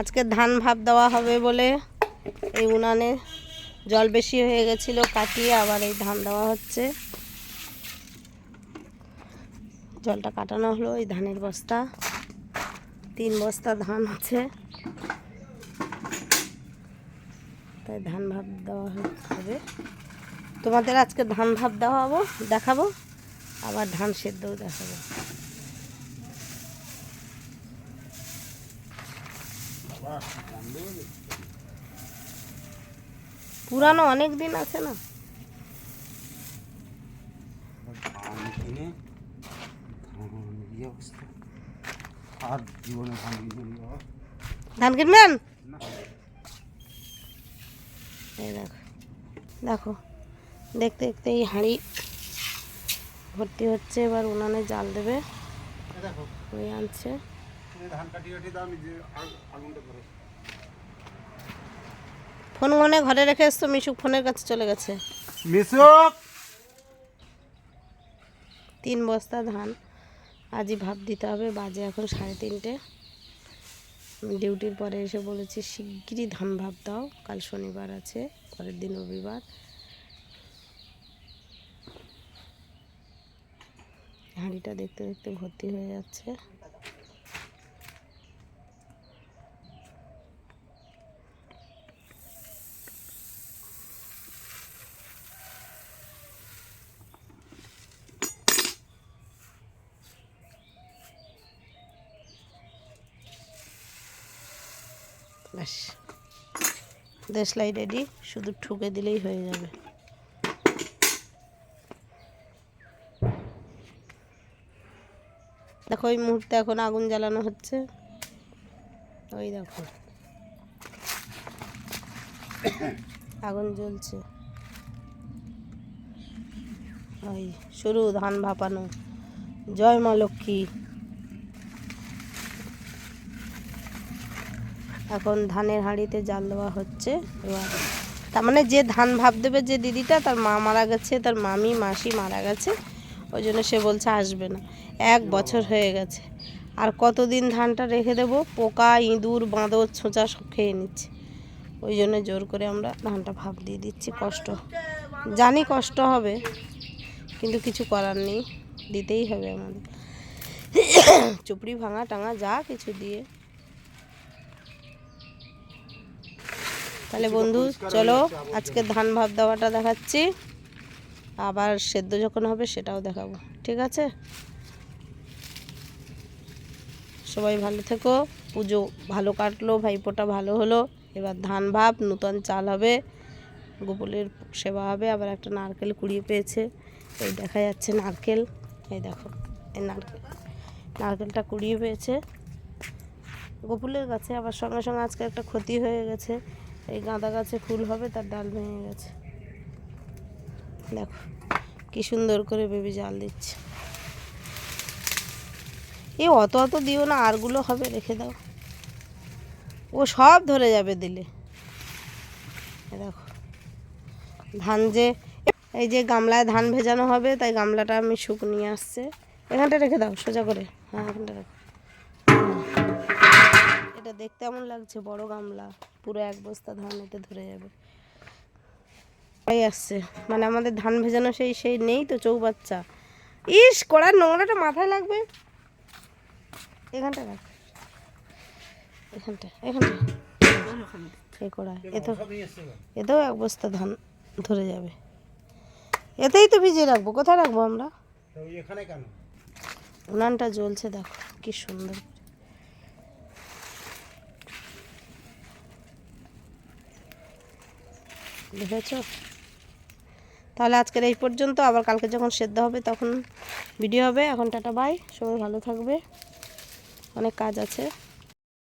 আজকে ধান ভাব দেওয়া হবে বলে এই উনানে জল বেশি হয়ে গেছিল, কাটিয়ে আবার এই ধান দেওয়া হচ্ছে। জলটা কাটানো হলো, এই ধানের বস্তা, তিন বস্তা ধান আছে। তাই ধান ভাব দেওয়া হবে। তোমাদের আজকে ধান ভাব দেওয়া হব, দেখাবো, আবার ধান সেদ্ধও দেখাবো। পুরানো অনেক দিন আছে না? ধান আর জীবনে কিনবেন? এই দেখো দেখো দেখতে দেখতে এই হাঁড়ি ভর্তি হচ্ছে এবার উনানে জাল দেবে। আনছে। ধান কাটি কাটি দাও আমি যে আগুনটা ধরো ফোন মনে ঘরে রেখে এসছো মিশুক ফোনের কাছে চলে গেছে। মিশুক! তিন বস্তা ধান আজই ভাব দিতে হবে বাজে এখন সাড়ে তিনটে। ডিউটির পরে এসে বলেছি শিগগিরই ধান ভাব দাও কাল শনিবার আছে পরের দিন রবিবার। হাঁড়িটা দেখতে দেখতে ভর্তি হয়ে যাচ্ছে। ব্যাস। দেশলাই রেডি শুধু ঠুকে দিলেই হয়ে যাবে। দেখো ওই মুহূর্তে এখন আগুন জ্বালানো হচ্ছে। ওই দেখো। আগুন জ্বলছে। ওই শুরু, ধান ভাপানো। জয় মা লক্ষ্মী। এখন ধানের হাঁড়িতে জাল দেওয়া হচ্ছে। এবার তার মানে যে ধান ভাব দেবে যে দিদিটা তার মা মারা গেছে তার মামি মাসি মারা গেছে ওই জন্য সে বলছে আসবে না। এক বছর হয়ে গেছে। আর কতদিন ধানটা রেখে দেব? পোকা ইঁদুর বাঁদর ছোঁচা সব খেয়ে নিচ্ছে। ওই জন্য জোর করে আমরা ধানটা ভাব দিয়ে দিচ্ছি। কষ্ট। জানি কষ্ট হবে কিন্তু কিছু করার নেই। দিতেই হবে আমাদের। চুপড়ি ভাঙা টাঙা যা কিছু দিয়ে। তাহলে বন্ধু, চলো আজকে ধান ভাব দেওয়াটা দেখাচ্ছি। আবার সেদ্ধ যখন হবে সেটাও দেখাবো, ঠিক আছে? সবাই ভালো থেকো, পুজো ভালো কাটলো, ভাইপোটা ভালো হলো, এবার ধান ভাব নূতন চাল হবে, গোপালের সেবা হবে, আবার একটা নারকেল কুড়িয়ে পেয়েছে, এই দেখা যাচ্ছে নারকেল, এই দেখো, এই নারকেল, নারকেলটা কুড়িয়ে পেয়েছে। গোপুলের গাছে আবার সঙ্গে সঙ্গে আজকে একটা ক্ষতি হয়ে গেছে এই গাঁদা গাছে ফুল হবে, তার ডাল ভেঙে গেছে। দেখো, কি সুন্দর করে বেবি জাল দিচ্ছে। এ অত অত দিও না, আরগুলো হবে, রেখে দাও। ও সব ধরে যাবে দিলে। দেখো, ধান যে, এই যে গামলায় ধান ভেজানো হবে, তাই গামলাটা আমি শুক নিয়ে আসছে। এখানটা রেখে দাও, সোজা করে। হ্যাঁ এখানটা রাখো। এটা দেখতে এমন লাগছে, বড় গামলা। পুরো এক বস্তা ধান এতে ধরে যাবে। এই আসছে। মানে আমাদের ধান ভেজানো সেই সেই নেই তো চৌবাচ্চা। ইস কড়ার নোংরাটা মাথায় লাগবে। এখানটা রাখ। এখানটা এখানটা। এই কড়ায়। এ তো এতেও এক বস্তা ধান ধরে যাবে। এতেই তো ভিজিয়ে রাখব। কোথায় রাখব আমরা? উনানটা জ্বলছে দেখো। কি সুন্দর। দেখেছ? তাহলে আজকের এই পর্যন্ত। আবার কালকে যখন সেদ্ধ হবে তখন ভিডিও হবে। এখন টাটা বাই সবাই ভালো থাকবে। অনেক কাজ আছে।